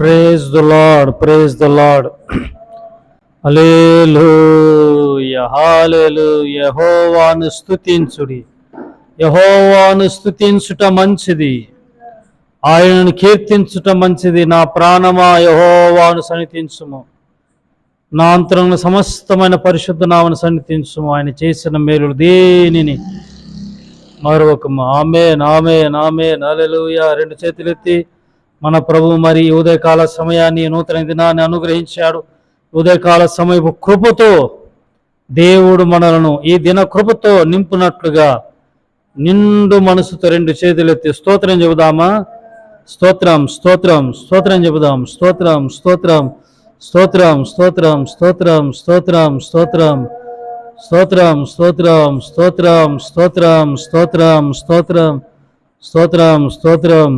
Praise the lord praise the lord hallelujah hallelujah యెహోవాను స్తుతించుడి. యెహోవాను స్తుతించుట మంచిది. ఆయనను కీర్తించుట మంచిది. నా ప్రాణమా యహోవాను సన్నిధించుము. నా అంతరంగ సమస్తమైన పరిశుద్ధ నామను సన్నిధించుము. ఆయన చేసిన మేలు దేనిని? మరొక ఆమె నామే నామే నలెలుయ రెండు చేతులెత్తి. మన ప్రభు మరి ఉదయకాల సమయాన్ని నూతన దినాన్ని అనుగ్రహించాడు ఉదయకాల సమయపు కృపతో దేవుడు మనలను ఈ దిన కృపతో నింపునట్లుగా నిండు మనసుతో రెండు చేతులెత్తి స్తోత్రం చెబుదామా స్తోత్రం స్తోత్రం స్తోత్రం చెబుదాం స్తోత్రం స్తోత్రం స్తోత్రం స్తోత్రం స్తోత్రం స్తోత్రం స్తోత్రం స్తోత్రం స్తోత్రం స్తోత్రం స్తోత్రం స్తోత్రం స్తోత్రం స్తోత్రం స్తోత్రం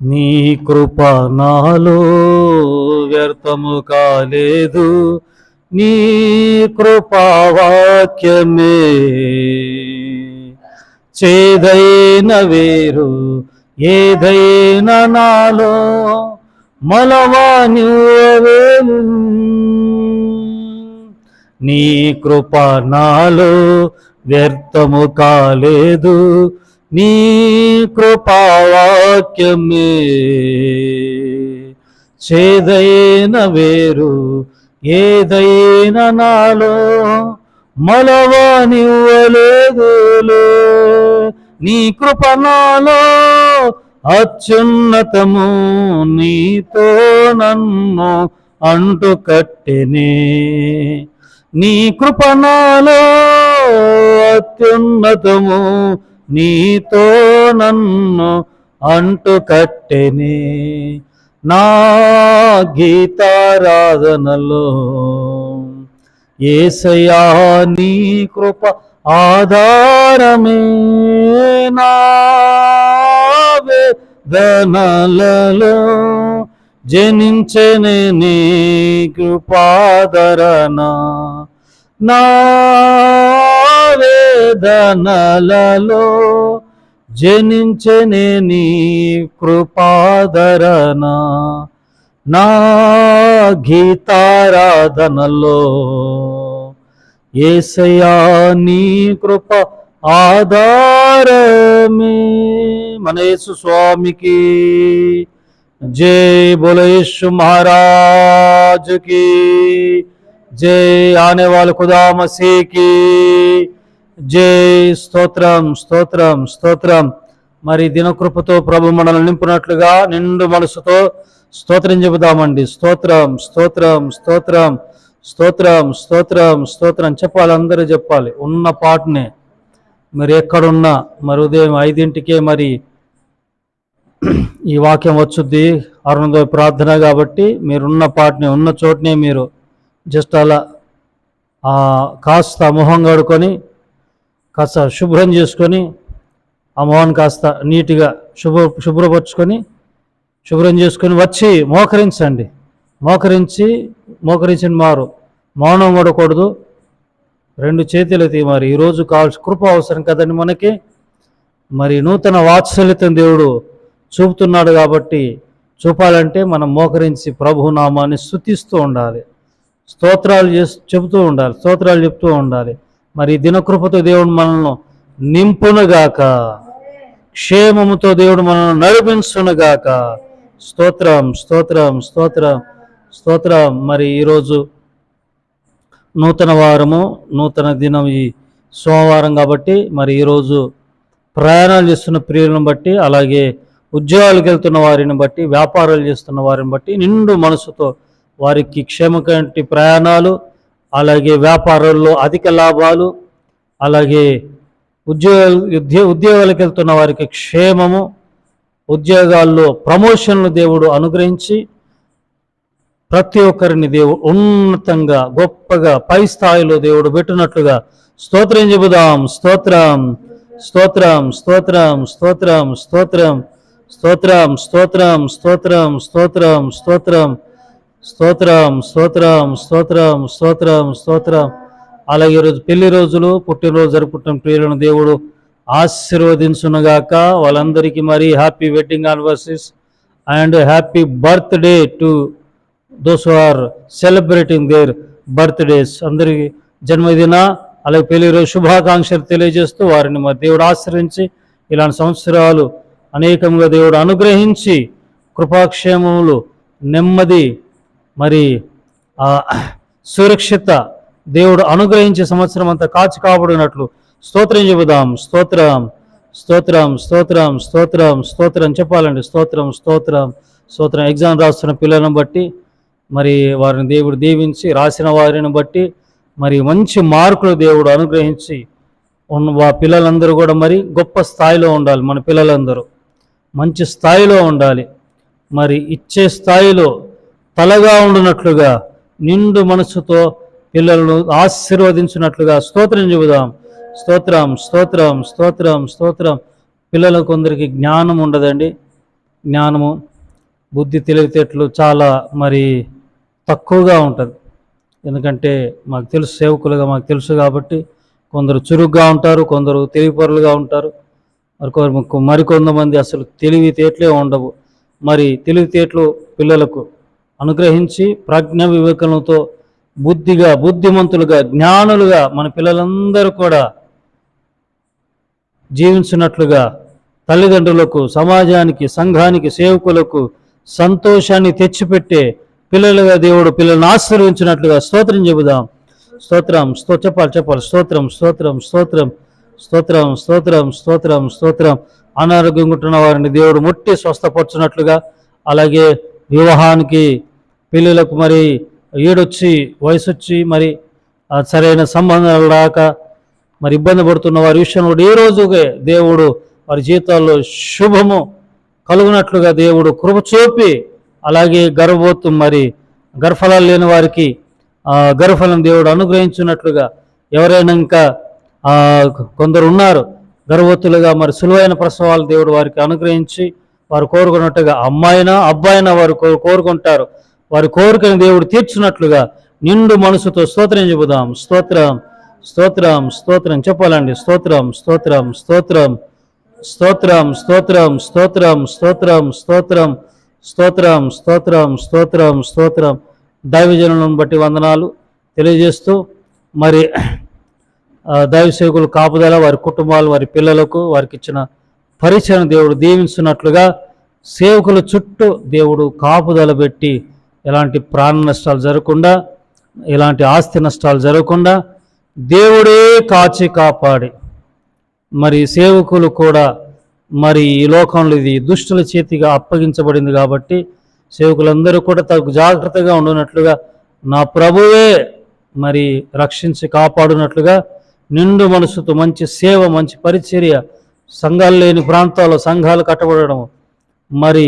నీ కృప నాలో వ్యర్థము కాలేదు. నీ కృపావాక్యమే చేదైన వేరు ఏదైనా నాలో మలవాని నీ కృప నాలో వ్యర్థము కాలేదు. నీ కృపావాక్యమే చేదైన వేరు ఏదైనా నాలో మలవానివ్వలేదులే నీ కృప నాలో అత్యున్నతము నీతో నన్ను అంటు కట్టెనే. నీ కృప నాలో అత్యున్నతము నీతో నన్ను అంటు కట్టెని. నా గీతారాధనలో ఏసయా నీ కృప ఆధారమే. నా వేదనలలో జనించని నీ కృపాదరణ. నా వేదనలలో జనించని నీ కృపాదరణ నా గీతారాధనలో ఏసయా నీ కృప ఆధారమే మన యేసు స్వామికి जय बोलो यीशु महाराज की जय आने वाले खुदा मसीह की జై స్తోత్రం స్తోత్రం స్తోత్రం. మరి దినకృపతో ప్రభు మనల్ని నింపునట్లుగా నిండు మనసుతో స్తోత్రం చెబుదామండి. స్తోత్రం స్తోత్రం స్తోత్రం స్తోత్రం స్తోత్రం స్తోత్రం చెప్పాలి అందరూ చెప్పాలి. ఉన్న పాటనే. మరి ఎక్కడున్నా మరి ఉదయం ఐదింటికే మరి ఈ వాక్యం వచ్చుద్ది. అరుణోదయ ప్రార్థన కాబట్టి మీరున్న పాటని ఉన్న చోటనే మీరు జస్ట్ అలా కాస్త మొహం కడుకొని కాస్త శుభ్రం చేసుకొని ఆ మొహం కాస్త నీట్గా శుభ్ర శుభ్రపరచుకొని శుభ్రం చేసుకొని వచ్చి మోకరించండి. మోకరించి మోకరించిన మారు మౌనం పడకూడదు. రెండు చేతులు ఎత్తి మరి ఈరోజు కావాల్సిన కృప అవసరం కదండి మనకి. మరి నూతన వాత్సల్యతను దేవుడు చూపుతున్నాడు కాబట్టి చూపాలంటే మనం మోకరించి ప్రభు నామాన్ని స్థుతిస్తూ ఉండాలి. స్తోత్రాలు చేస్తూ చెబుతూ ఉండాలి. స్తోత్రాలు చెప్తూ ఉండాలి. మరి దినకృపతో దేవుడు మనల్ని నింపునుగాక. క్షేమముతో దేవుడు మనల్ని నడిపించునుగాక. స్తోత్రం స్తోత్రం స్తోత్రం స్తోత్రం. మరి ఈరోజు నూతన వారము నూతన దినం ఈ సోమవారం కాబట్టి మరి ఈరోజు ప్రయాణాలు చేస్తున్న ప్రియులను బట్టి అలాగే ఉద్యోగాలకు వెళ్తున్న వారిని బట్టి వ్యాపారాలు చేస్తున్న వారిని బట్టి నిండు మనసుతో వారికి క్షేమకంటి ప్రయాణాలు అలాగే వ్యాపారాల్లో అధిక లాభాలు అలాగే ఉద్యోగ ఉద్యో ఉద్యోగాలకు వెళ్తున్న వారికి క్షేమము ఉద్యోగాల్లో ప్రమోషన్లు దేవుడు అనుగ్రహించి ప్రతి ఒక్కరిని దేవుడు ఉన్నతంగా గొప్పగా పై స్థాయిలో దేవుడు పెట్టినట్లుగా స్తోత్రం చెబుదాం స్తోత్రం స్తోత్రం స్తోత్రం స్తోత్రం స్తోత్రం స్తోత్రం స్తోత్రం స్తోత్రం స్తోత్రం స్తోత్రం స్తోత్రం స్తోత్రం స్తోత్రం స్తోత్రం స్తోత్రం అలాగే ఈరోజు పెళ్ళి రోజులు పుట్టినరోజు జరుపుకుంటున్న ప్రియులను దేవుడు ఆశీర్వదించునుగాక. వాళ్ళందరికీ మరి happy wedding anniversaries and happy birthday to those are celebrating their birthdays అందరికి జన్మదిన అలాగే పెళ్ళి రోజు శుభాకాంక్షలు తెలియజేస్తూ వారిని మరి దేవుడు ఆశ్రయించి ఇలాంటి సంవత్సరాలు అనేకంగా దేవుడు అనుగ్రహించి కృపాక్షేమములు నెమ్మది మరి ఆ, సురక్షిత దేవుడు అనుగ్రహించే సంవత్సరం అంతా కాచి కాపాడినట్లు స్తోత్రం చెబుదాం. స్తోత్రం స్తోత్రం స్తోత్రం స్తోత్రం స్తోత్రం చెప్పాలండి. స్తోత్రం స్తోత్రం స్తోత్రం. ఎగ్జామ్ రాస్తున్న పిల్లలను బట్టి మరి వారిని దేవుడు దీవించి రాసిన వారిని బట్టి మరి మంచి మార్కులు దేవుడు అనుగ్రహించి ఉన్న వా పిల్లలందరూ కూడా మరి గొప్ప స్థాయిలో ఉండాలి. మన పిల్లలందరూ మంచి స్థాయిలో ఉండాలి. మరి ఇచ్చే స్థాయిలో తలగా ఉండునట్లుగా నిండు మనసుతో పిల్లలను ఆశీర్వదించినట్లుగా స్తోత్రం చెబుదాం. స్తోత్రం స్తోత్రం స్తోత్రం స్తోత్రం. పిల్లలకు కొందరికి జ్ఞానం ఉండదండి. జ్ఞానము బుద్ధి తెలివితేటలు చాలా మరి తక్కువగా ఉంటుంది. ఎందుకంటే మాకు తెలుసు సేవకులుగా మాకు తెలుసు కాబట్టి కొందరు చురుగ్గా ఉంటారు కొందరు తెలివిపరులుగా ఉంటారు. మరి మరికొంతమంది అసలు తెలివితేటలే ఉండవు. మరి తెలివితేటలు పిల్లలకు అనుగ్రహించి ప్రజ్ఞ వివేకలతో బుద్ధిగా బుద్ధిమంతులుగా జ్ఞానులుగా మన పిల్లలందరూ కూడా జీవించినట్లుగా తల్లిదండ్రులకు సమాజానికి సంఘానికి సేవకులకు సంతోషాన్ని తెచ్చిపెట్టే పిల్లలుగా దేవుడు పిల్లల్ని ఆశీర్వించినట్లుగా స్తోత్రం చెబుదాం. స్తోత్రం స్తో చెప్పాలి చెప్పాలి. స్తోత్రం స్తోత్రం స్తోత్రం స్తోత్రం స్తోత్రం స్తోత్రం స్తోత్రం. అనారోగ్యం ఉంటున్న వారిని దేవుడు ముట్టి స్వస్థపరచున్నట్లుగా అలాగే వివాహానికి పిల్లలకు మరి ఏడొచ్చి వయసు వచ్చి మరి సరైన సంబంధాలు రాక మరి ఇబ్బంది పడుతున్న వారి విషయంలో ఏ రోజుగా దేవుడు వారి జీవితాల్లో శుభము కలుగునట్లుగా దేవుడు కృప చూపి అలాగే గర్భవత్తు మరి గర్ఫలాలు లేని వారికి ఆ, గర్భఫలం దేవుడు అనుగ్రహించినట్లుగా ఎవరైనా ఇంకా కొందరు ఉన్నారు గర్భవతులుగా మరి సులువైన ప్రసవాలు దేవుడు వారికి అనుగ్రహించి వారు కోరుకున్నట్టుగా అమ్మాయినా అబ్బాయినా వారు కో- కోరుకుంటారు. వారి కోరికను దేవుడు తీర్చినట్లుగా నిండు మనసుతో స్తోత్రం చెబుదాం. స్తోత్రం స్తోత్రం స్తోత్రం. చెప్పాలండి. స్తోత్రం స్తోత్రం స్తోత్రం. స్తోత్రం స్తోత్రం స్తోత్రం స్తోత్రం స్తోత్రం. స్తోత్రం స్తోత్రం స్తోత్రం స్తోత్రం. దైవజనులను బట్టి వందనాలు తెలియజేస్తూ మరి దైవ సేవకులు కాపుదల వారి కుటుంబాలు వారి పిల్లలకు వారికి ఇచ్చిన పరిచయం దేవుడు దీవించినట్లుగా సేవకుల చుట్టూ దేవుడు కాపుదల పెట్టి ఎలాంటి ప్రాణ నష్టాలు జరగకుండా ఎలాంటి ఆస్తి నష్టాలు జరగకుండా దేవుడే కాచి కాపాడి మరి సేవకులు కూడా మరి ఈ లోకంలో ఇది దుష్టుల చేతిగా అప్పగించబడింది కాబట్టి సేవకులందరూ కూడా తగు జాగ్రత్తగా ఉండునట్లుగా నా ప్రభువే మరి రక్షించి కాపాడునట్లుగా నిండు మనసుతో మంచి సేవ మంచి పరిచర్య సంఘాలు లేని ప్రాంతాల్లో సంఘాలు కట్టబడడం మరి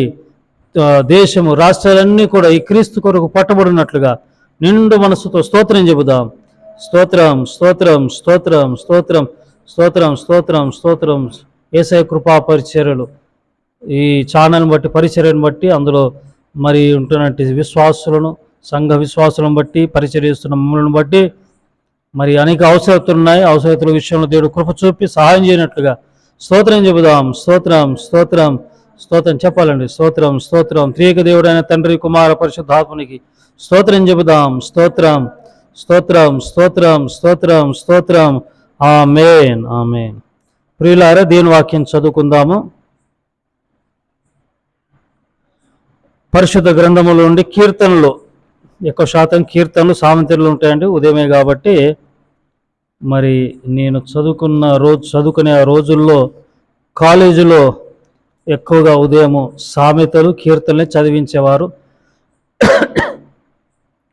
దేశము రాష్ట్రాలన్నీ కూడా ఈ క్రీస్తు కొరకు పట్టబడినట్లుగా నిండు మనసుతో స్తోత్రం చెబుదాం. స్తోత్రం స్తోత్రం స్తోత్రం స్తోత్రం స్తోత్రం స్తోత్రం స్తోత్రం. ఏసఐ కృపా పరిచర్యలు. ఈ ఛానల్ని బట్టి పరిచర్యను బట్టి అందులో మరి ఉంటున్నట్టు విశ్వాసులను సంఘ విశ్వాసులను బట్టి పరిచర్యస్తున్న మమ్మల్ని బట్టి మరి అనేక అవసరతలు ఉన్నాయి. అవసరతల విషయంలో దేవుడు కృప చూపి సహాయం చేయనట్లుగా స్తోత్రం చెబుదాం. స్తోత్రం స్తోత్రం. స్తోత్రం చెప్పాలండి. స్తోత్రం స్తోత్రం. త్రియక దేవుడైన తండ్రి కుమార పరిశుద్ధాత్మునికి స్తోత్రం చెబుదాం. స్తోత్రం స్తోత్రం స్తోత్రం స్తోత్రం స్తోత్రం. Amen amen. ప్రియులారా దీని వాక్యం చదువుకుందాము. పరిశుద్ధ గ్రంథములో ఉండి కీర్తనలు. ఎక్కువ శాతం కీర్తనలు సామెతలు ఉంటాయండి. ఉదయమే కాబట్టి మరి నేను చదువుకున్న రోజు చదువుకునే ఆ రోజుల్లో కాలేజీలో ఎక్కువగా ఉదయము సామెతలు కీర్తనలే చదివించేవారు.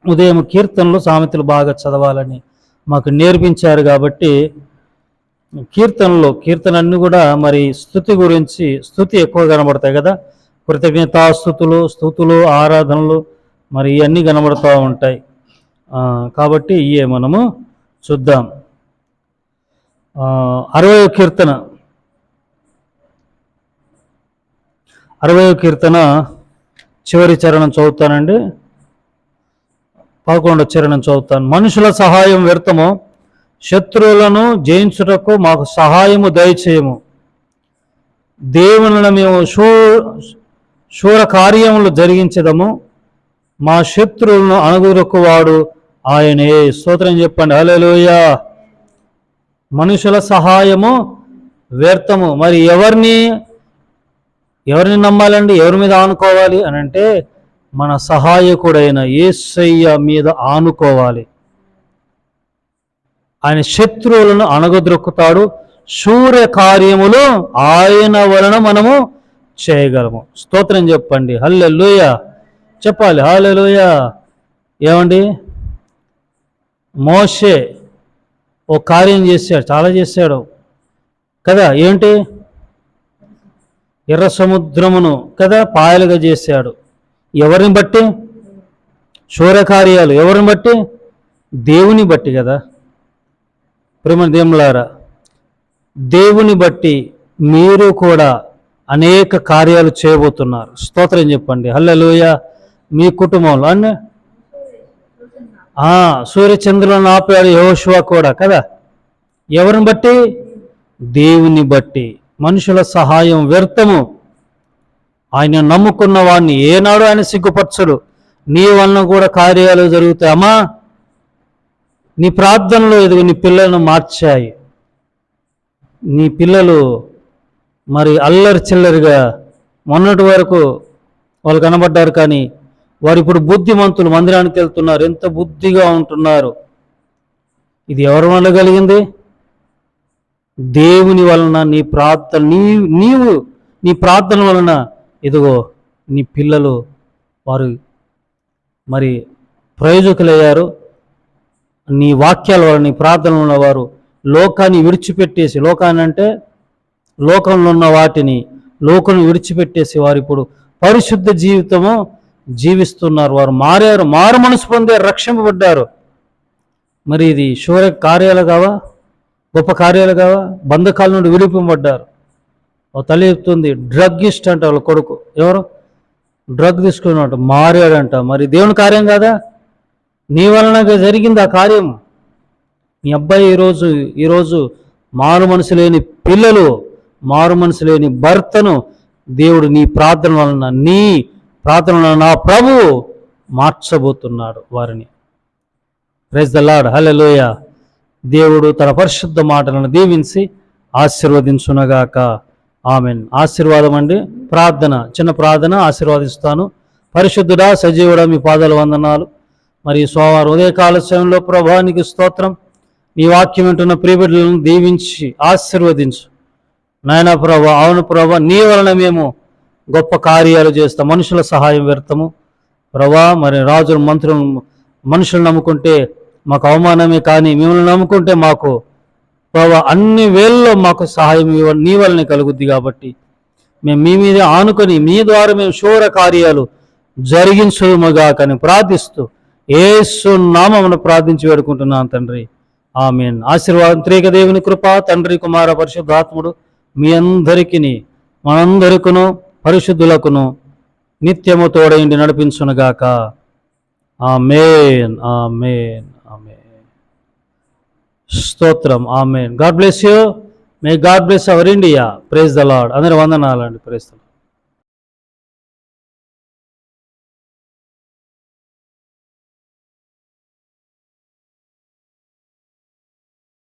ఉదయం కీర్తనలు సామెతలు బాగా చదవాలని మాకు నేర్పించారు కాబట్టి కీర్తనలు కీర్తనన్నీ కూడా మరి స్థుతి గురించి స్థుతి ఎక్కువ కనబడతాయి కదా. కృతజ్ఞతాస్థుతులు స్థుతులు ఆరాధనలు మరి ఇవన్నీ కనబడుతూ ఉంటాయి. కాబట్టి ఇవే మనము చూద్దాం. అరవై కీర్తన. అరవై కీర్తన చివరి చరణం చదువుతానండి. పదకొండో చరణం చదువుతాను. మనుషుల సహాయం వ్యర్థము శత్రువులను జయించుటకు మాకు సహాయము దయచేయము. దేవుని మేము శూ శూర కార్యములు జరిగించడము మా శత్రువులను అణగురకు వాడు ఆయనే. స్తోత్రం చెప్పండి. హల్లెలూయ. మనుషుల సహాయము వ్యర్థము. మరి ఎవరిని ఎవరిని నమ్మాలండి? ఎవరి మీద ఆనుకోవాలి అని అంటే మన సహాయకుడైన ఏసయ్య మీద ఆనుకోవాలి. ఆయన శత్రువులను అణగద్రొక్కుతాడు సూర్య కార్యములు ఆయన వలన మనము చేయగలము. స్తోత్రం చెప్పండి. హల్లెలూయ. చెప్పాలి. హల్లెలూయ. ఏమండి? మోషే ఓ కార్యం చేశాడు. చాలా చేశాడు. కదా? ఏంటి? ఎర్ర సముద్రమును కదా పాయలుగా చేశాడు. ఎవరిని బట్టి? శూరకార్యాలు. ఎవరిని బట్టి? దేవుని బట్టి కదా. ప్రేమ దేవులారా దేవుని బట్టి మీరు కూడా అనేక కార్యాలు చేయబోతున్నారు. స్తోత్రం చెప్పండి. హల్లెలూయ. మీ కుటుంబంలో అన్న? సూర్యచంద్రులను ఆపాడు యహోశివ కూడా కదా. ఎవరిని బట్టి? దేవుని బట్టి. మనుషుల సహాయం వ్యర్థము. ఆయన నమ్ముకున్న వాడిని ఏనాడు ఆయన సిగ్గుపరచడు. నీ వలన కూడా కార్యాలు జరుగుతాయి. అమ్మా నీ ప్రార్థనలో ఎదుగు నీ పిల్లలను మార్చాయి. నీ పిల్లలు మరి అల్లరి చిల్లరిగా మొన్నటి వరకు వాళ్ళు కనబడ్డారు కానీ వారు ఇప్పుడు బుద్ధిమంతులు మందిరానికి వెళ్తున్నారు. ఎంత బుద్ధిగా ఉంటున్నారు. ఇది ఎవరి వల్ల కలిగింది? దేవుని వలన నీ ప్రార్థన నీ నీవు నీ ప్రార్థన వలన ఇదిగో నీ పిల్లలు వారు మరి ప్రయోజకులయ్యారు. నీ వాక్యాల వలన నీ ప్రార్థన వలన వారు లోకాన్ని విడిచిపెట్టేసి లోకాన్ని అంటే లోకంలో ఉన్న వాటిని లోకం విడిచిపెట్టేసి వారు ఇప్పుడు పరిశుద్ధ జీవితము జీవిస్తున్నారు. వారు మారారు మారు మనసు పొందే రక్షింపబడ్డారు. మరి ఇది శూర కార్యాలు కావా? గొప్ప కార్యాలు కావా? బంధకాల నుండి విడిపింపబడ్డారు. ఓ తల్లి చెప్తుంది డ్రగ్ ఇస్ట్ అంట వాళ్ళ కొడుకు. ఎవరు? డ్రగ్ తీసుకున్నట్టు మారాడంట. మరి దేవుని కార్యం కాదా? నీ వలన జరిగింది ఆ కార్యం మీ అబ్బాయి ఈరోజు ఈరోజు మారు మనసు లేని పిల్లలు మారు మనసు లేని భర్తను దేవుడు నీ ప్రార్థన వలన నీ ప్రార్థన వలన నా ప్రభు మార్చబోతున్నాడు వారిని. ప్రైజ్ ద లాడ్ హల్లెలూయ దేవుడు తన పరిశుద్ధ మాటలను దీవించి ఆశీర్వదించునగాక. ఆమెన్. ఆశీర్వాదం అండి. ప్రార్థన చిన్న ప్రార్థన ఆశీర్వాదిస్తాను. పరిశుద్ధుడా సజీవుడా మీ పాదాలు వందనాలు. మరి సోమవారం ఉదయకాల సమయంలో ప్రభానికి స్తోత్రం. నీ వాక్యం వింటున్న ప్రియబిడ్డలను దీవించి ఆశీర్వదించు. నాయన ప్రభా అవును ప్రభా నీ వలన మేము గొప్ప కార్యాలు చేస్తాం. మనుషుల సహాయం వ్యర్థము. ప్రభా మరి రాజులు మంత్రులు మనుషులు నమ్ముకుంటే మాకు అవమానమే కానీ మిమ్మల్ని నమ్ముకుంటే మాకు ప్రభా అన్ని వేళ్ళలో మాకు సహాయం ఇవ్వ నీ వలనే కలుగుద్ది కాబట్టి మేము మీ మీద ఆనుకొని మీ ద్వారా మేము శూర కార్యాలు జరిగించుమగా కానీ ప్రార్థిస్తూ ఏసు నామమును ప్రార్థించి వేడుకుంటున్నాను తండ్రి. ఆమెన్. ఆశీర్వాదం త్రేక దేవుని కృప తండ్రి కుమార పరిశుద్ధాత్ముడు మీ అందరికీ మనందరికును పరిశుద్ధులకును నిత్యము తోడైండి నడిపించునుగాక. ఆమెన్. ఆమెన్. స్తోత్రం. ఆమె God bless you. May God bless our India. Praise the lord అందరి వందనాలండి. Praise the